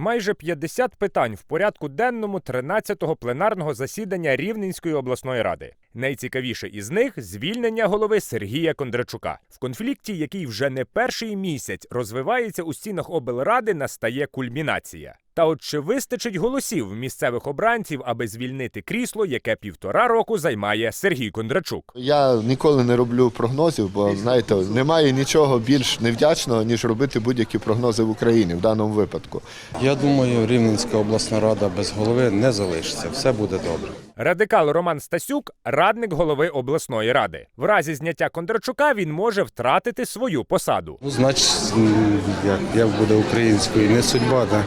Майже 50 питань в порядку денному 13-го пленарного засідання Рівненської обласної ради. Найцікавіше із них звільнення голови Сергія Кондрачука. В конфлікті, який вже не перший місяць розвивається у стінах облради, настає кульмінація. Та от чи вистачить голосів місцевих обранців, аби звільнити крісло, яке півтора року займає Сергій Кондрачук? Я ніколи не роблю прогнозів, бо знаєте, немає нічого більш невдячного, ніж робити будь-які прогнози в Україні в даному випадку. Я думаю, Рівненська обласна рада без голови не залишиться. Все буде добре. Радикал Роман Стасюк радник голови обласної ради. В разі зняття Кондрачука він може втратити свою посаду. Ну, значить, як, як буде українською, не судьба, да?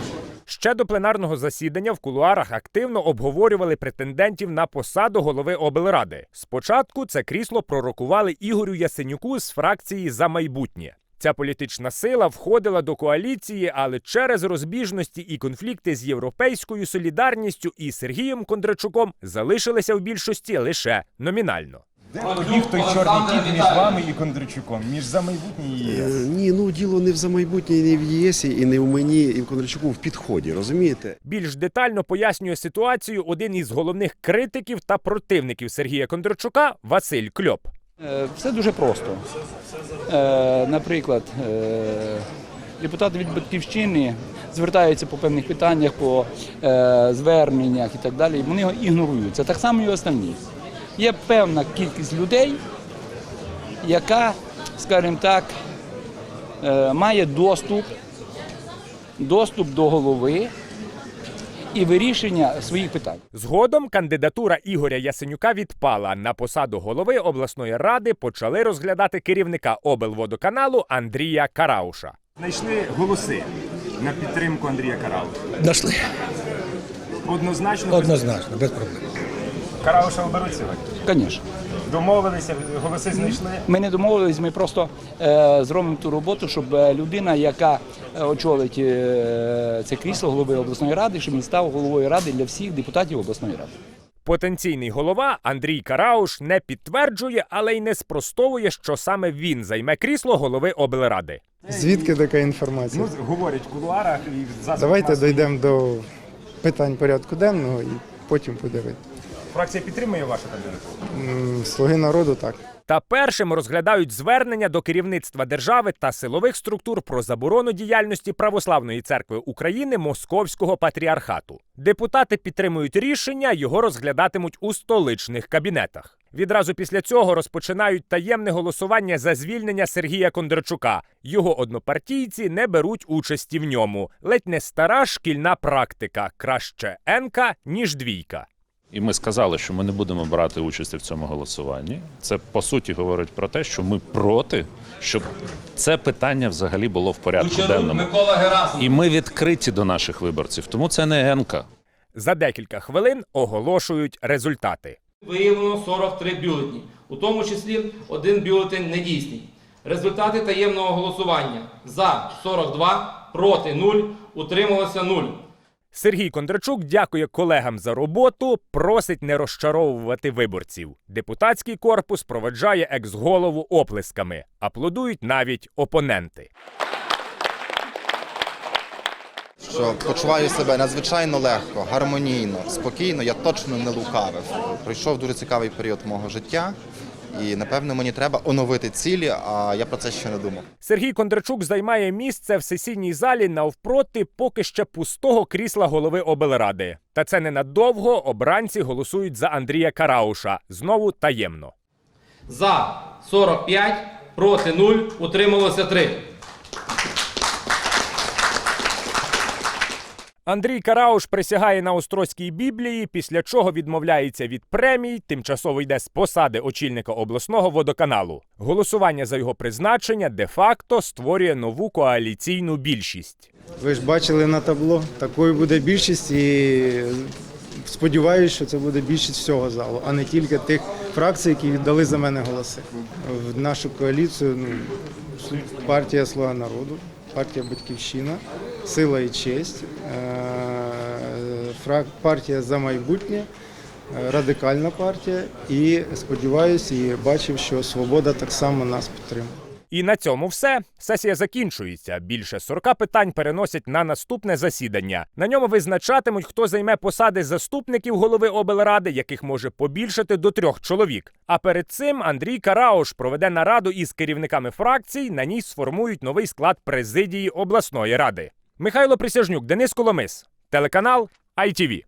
Ще до пленарного засідання в кулуарах активно обговорювали претендентів на посаду голови облради. Спочатку це крісло пророкували Ігорю Ясенюку з фракції за майбутнє. Ця політична сила входила до коаліції, але через розбіжності і конфлікти з європейською солідарністю і Сергієм Кондрачуком залишилися в більшості лише номінально. Де побіг той чорний кіт між вами і Кондрачуком, між за майбутнє і Е, ЄС? Ні, ну діло не в за майбутнє, і не в ЄСі, і не в мені, і в Кондрачуку в підході, розумієте? Більш детально пояснює ситуацію один із головних критиків та противників Сергія Кондрачука Василь Кльоп. Е, Все дуже просто. Е, Наприклад, е, депутати від батьківщини звертаються по певних питаннях, по е, зверненнях і так далі. і Вони його ігнорують. Це так само і остальні. Є певна кількість людей, яка, скажімо так, е, має доступ, доступ до голови і вирішення своїх питань. Згодом кандидатура Ігоря Ясенюка відпала. На посаду голови обласної ради почали розглядати керівника облводоканалу Андрія Карауша. Знайшли голоси на підтримку Андрія Карауша. Нашли. Однозначно, Однозначно, без проблем. Карауша оберуть сьогодні. Звісно. Домовилися, голоси знайшли. Ми не домовились, ми просто е, зробимо ту роботу, щоб е, людина, яка е, очолить е, це крісло голови обласної ради, щоб він став головою ради для всіх депутатів обласної ради. Потенційний голова Андрій Карауш не підтверджує, але й не спростовує, що саме він займе крісло голови облради. Звідки така інформація? Ну, говорять в кулуарах і в засобах Давайте масової- дійдемо до питань порядку денного і потім подивити. Фракція підтримує вашу кандидатуру? Слуги народу так. Та першим розглядають звернення до керівництва держави та силових структур про заборону діяльності Православної церкви України Московського патріархату. Депутати підтримують рішення, його розглядатимуть у столичних кабінетах. Відразу після цього розпочинають таємне голосування за звільнення Сергія Кондрачука. Його однопартійці не беруть участі в ньому. Ледь не стара шкільна практика. Краще енка, ніж двійка. І ми сказали, що ми не будемо брати участі в цьому голосуванні. Це по суті говорить про те, що ми проти, щоб це питання взагалі було в порядку денному. І ми відкриті до наших виборців, тому це не ЕНКА. За декілька хвилин оголошують результати. Виявлено 43 бюлетні, у тому числі один бюлетень недійсний. Результати таємного голосування за 42, проти 0, утрималося 0. Сергій Кондрачук дякує колегам за роботу, просить не розчаровувати виборців. Депутатський корпус проведжає екс-голову оплесками. Аплодують навіть опоненти. що почуваю себе надзвичайно легко, гармонійно, спокійно. Я точно не лукавив. Пройшов дуже цікавий період мого життя, і напевно мені треба оновити цілі, а я про це ще не думав. Сергій Кондрачук займає місце в сесійній залі навпроти поки ще пустого крісла голови облради. Та це ненадовго обранці голосують за Андрія Карауша знову таємно. За 45, проти 0, утрималося 3. Андрій Карауш присягає на Острозькій Біблії, після чого відмовляється від премій, тимчасово йде з посади очільника обласного водоканалу. Голосування за його призначення де-факто створює нову коаліційну більшість. Ви ж бачили на табло, такою буде більшість і сподіваюся, що це буде більшість всього залу, а не тільки тих фракцій, які віддали за мене голоси. В нашу коаліцію ну, партія Слуга народу, партія Батьківщина, Сила і честь, е, партія за майбутнє. е, Радикальна партія і сподіваюся, і бачив, що свобода так само нас підтримує. І на цьому все. Сесія закінчується. Більше 40 питань переносять на наступне засідання. На ньому визначатимуть, хто займе посади заступників голови облради, яких може побільшити до трьох чоловік. А перед цим Андрій Карауш проведе нараду із керівниками фракцій. На ній сформують новий склад президії обласної ради. Михайло Присяжнюк, Денис Коломис, телеканал ITV.